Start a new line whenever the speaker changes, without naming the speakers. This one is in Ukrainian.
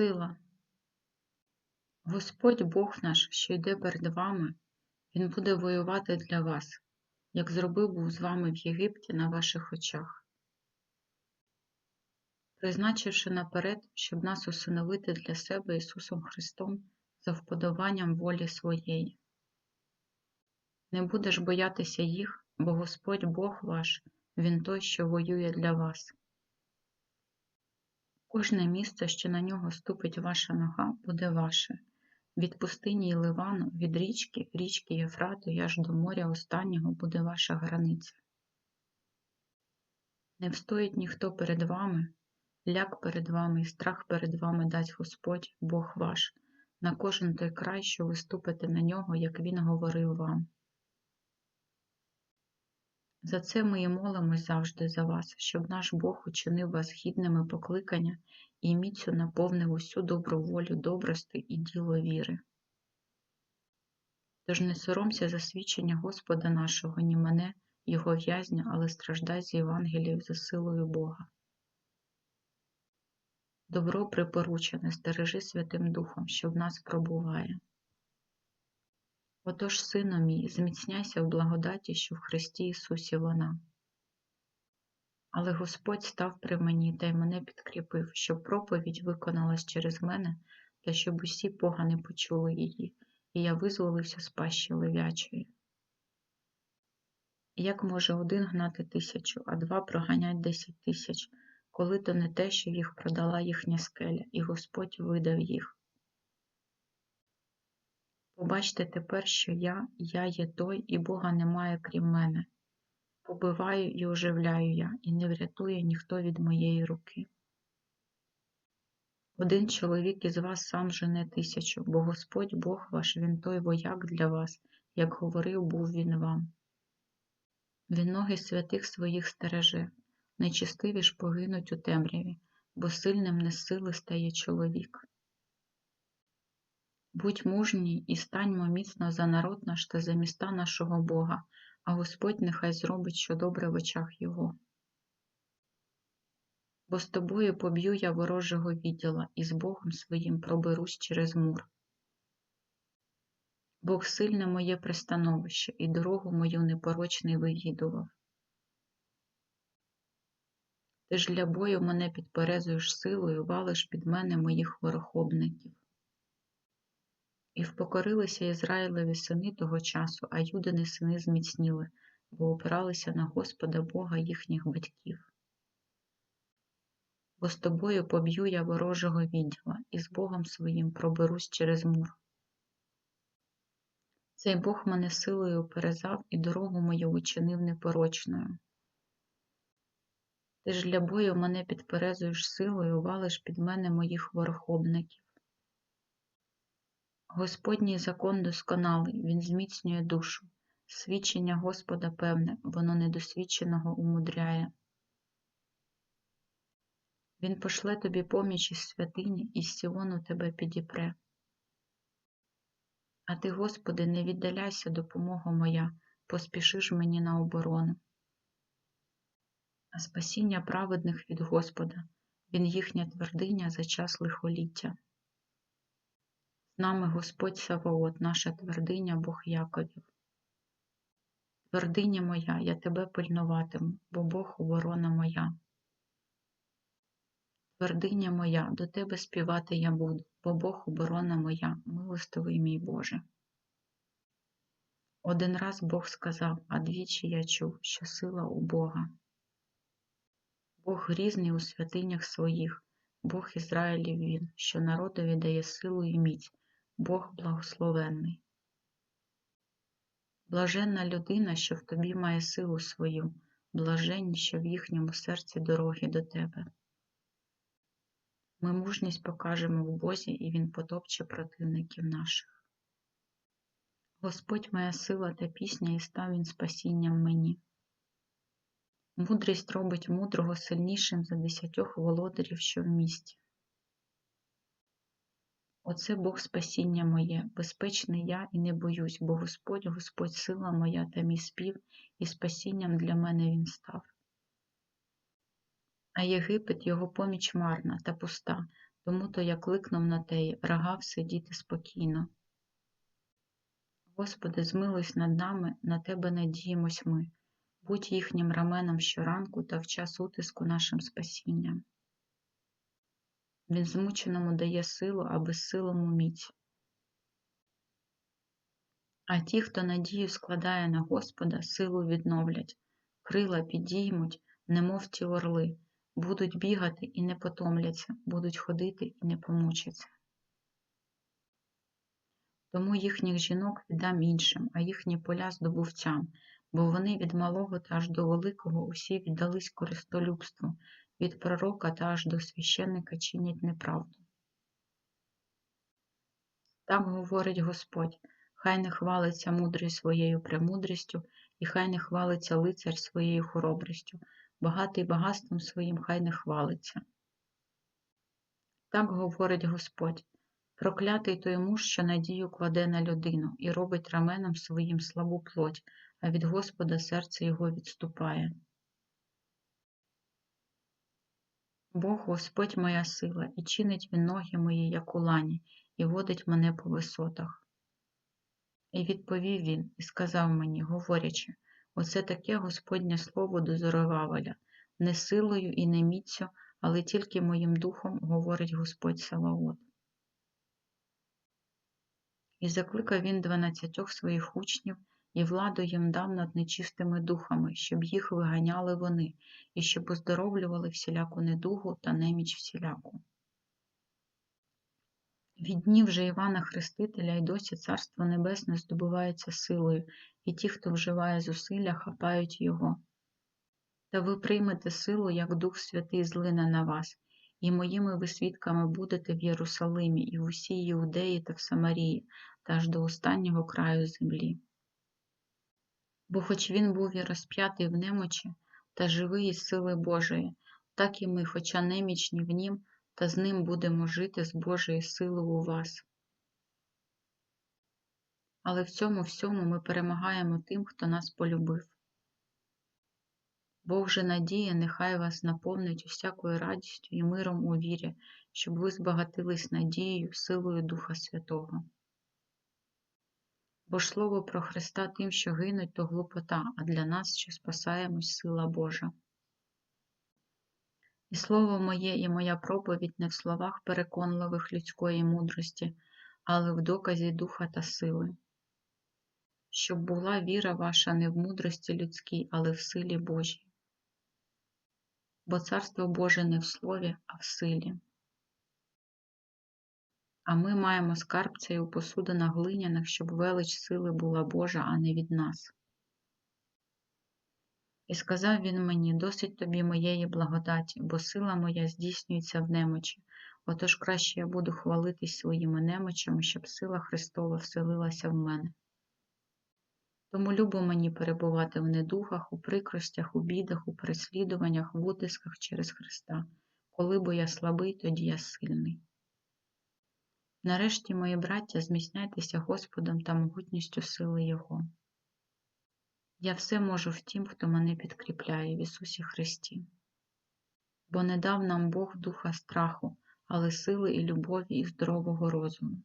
Сила. Господь Бог наш, що йде перед вами, Він буде воювати для вас, як зробив був з вами в Єгипті на ваших очах, призначивши наперед, щоб нас усиновити для себе Ісусом Христом за вподобанням волі своєї. Не будеш боятися їх, бо Господь Бог ваш, Він той, що воює для вас. Кожне місце, що на нього ступить ваша нога, буде ваше, від пустині й Ливану, від річки, річки Єфрату і аж до моря останнього буде ваша границя. Не встоїть ніхто перед вами, ляк перед вами і страх перед вами дасть Господь, Бог ваш, на кожен той край, що ви ступите на нього, як Він говорив вам. За це ми і молимось завжди за вас, щоб наш Бог учинив вас гідними покликання і міцю наповнив усю добру волю добрости і діло віри. Тож не соромся за свідчення Господа нашого, ні мене, Його в'язня, але страждай з Євангелією за силою Бога. Добро припоручене, стережи Святим Духом, що в нас пробуває. Отож, сину мій, зміцняйся в благодаті, що в Христі Ісусі вона. Але Господь став при мені та й мене підкріпив, щоб проповідь виконалась через мене, та щоб усі погани почули її, і я визволився з пащі левячої. Як може один гнати тисячу, а два проганять десять тисяч, коли то не те, що їх продала їхня скеля, і Господь видав їх. Побачте тепер, що я, я є той, і Бога немає крім мене. Побиваю і оживляю я, і не врятує ніхто від моєї руки. Один чоловік із вас сам жене тисячу, бо Господь Бог ваш, Він той вояк для вас, як говорив був він вам. Він ноги святих своїх стереже, нечистиві ж погинуть у темряві, бо сильним не сили стає чоловік. Будь мужній і станьмо міцно за народ наш та за міста нашого Бога, а Господь нехай зробить що добре в очах Його. Бо з тобою поб'ю я ворожого відділа і з Богом своїм проберусь через мур. Бог сильне моє пристановище, і дорогу мою непорочний вивідував. Ти ж для бою мене підперезуєш силою, валиш під мене моїх ворохобників. І впокорилися Ізраїлеві сини того часу, а юдини сини зміцніли, бо опиралися на Господа Бога їхніх батьків. Бо з тобою поб'ю я ворожого відділа, і з Богом своїм проберусь через мур. Цей Бог мене силою перезав і дорогу мою учинив непорочною. Ти ж для бою мене підперезуєш силою, валиш під мене моїх ворохобників. Господній закон досконалий, він зміцнює душу. Свідчення Господа певне, воно недосвідченого умудряє. Він пошле тобі поміч із святині, і з Сіону тебе підіпре. А ти, Господи, не віддаляйся, допомога моя, поспішиш мені на оборону. А спасіння праведних від Господа, Він їхня твердиня за час лихоліття. Нами Господь Саваот, наша твердиня, Бог Яковів. Твердиня моя, я тебе пильнуватиму, бо Бог оборона моя. Твердиня моя, до тебе співати я буду, бо Бог оборона моя, милостивий мій Боже. Один раз Бог сказав, а двічі я чув, що сила у Бога. Бог грізний у святинях своїх, Бог Ізраїлів Він, що народові дає силу і міць, Бог благословенний. Блаженна людина, що в тобі має силу свою, блаженні, що в їхньому серці дороги до тебе. Ми мужність покажемо в Бозі, і Він потопче противників наших. Господь моя сила та пісня, і став він спасінням мені. Мудрість робить мудрого сильнішим за десятьох володарів, що в місті. Оце Бог спасіння моє, безпечний я і не боюсь, бо Господь, Господь сила моя та мій спів, і спасінням для мене Він став. А Єгипет його поміч марна та пуста, Тому то я кликнув на теї, рагав сидіти спокійно. Господи, змилуйся над нами, на Тебе надіємось ми, будь їхнім раменом щоранку та в час утиску нашим спасінням. Він змученому дає силу, а безсилому міць. А ті, хто надію складає на Господа, силу відновлять, крила підіймуть, немов ті орли, будуть бігати і не потомляться, будуть ходити і не помучаться. Тому їхніх жінок віддам іншим, а їхні поля здобувцям, бо вони від малого та аж до великого усі віддались користолюбству, від пророка та аж до священника чинять неправду. Так говорить Господь, хай не хвалиться мудрий своєю премудрістю, і хай не хвалиться лицар своєю хоробрістю, багатий багатством своїм хай не хвалиться. Так говорить Господь, проклятий той муж, що надію кладе на людину і робить раменом своїм слабу плоть, а від Господа серце його відступає. Бог Господь моя сила, і чинить він ноги мої, як у лані, і водить мене по висотах. І відповів він і сказав мені, говорячи, оце таке Господнє слово до Зоровавеля, не силою і не міцю, але тільки моїм духом говорить Господь Саваот. І закликав він дванадцятьох своїх учнів, і владу їм дав над нечистими духами, щоб їх виганяли вони, і щоб оздоровлювали всіляку недугу та неміч всіляку. Від днів же Івана Хрестителя й досі Царство Небесне здобувається силою, і ті, хто вживає зусилля, хапають його. Та ви приймете силу, як Дух Святий злине на вас, і моїми ви свідками будете в Єрусалимі, і в усій Іудеї та в Самарії, та аж до останнього краю землі. Бо хоч він був і розп'ятий в немочі, та живий із сили Божої, так і ми, хоча немічні в нім, та з ним будемо жити з Божої сили у вас. Але в цьому всьому ми перемагаємо тим, хто нас полюбив. Бог же надія, нехай вас наповнить усякою радістю і миром у вірі, щоб ви збагатились надією, силою Духа Святого. Бо ж слово про Христа тим, що гинуть, то глупота, а для нас, що спасаємось, сила Божа. І слово моє і моя проповідь не в словах переконливих людської мудрості, але в доказі духа та сили, щоб була віра ваша не в мудрості людській, але в силі Божій. Бо Царство Боже не в слові, а в силі. А ми маємо скарб цей у посудинах глиняних, щоб велич сили була Божа, а не від нас. І сказав він мені досить тобі моєї благодаті, бо сила моя здійснюється в немочі. Отож краще я буду хвалитись своїми немочами, щоб сила Христова вселилася в мене. Тому любо мені перебувати в недугах, у прикростях, у бідах, у переслідуваннях, в утисках через Христа. Коли бо я слабий, тоді я сильний. Нарешті, мої браття, зміцняйтеся Господом та могутністю сили Його. Я все можу в тім, хто мене підкріпляє в Ісусі Христі. Бо не дав нам Бог духа страху, але сили і любові і здорового розуму.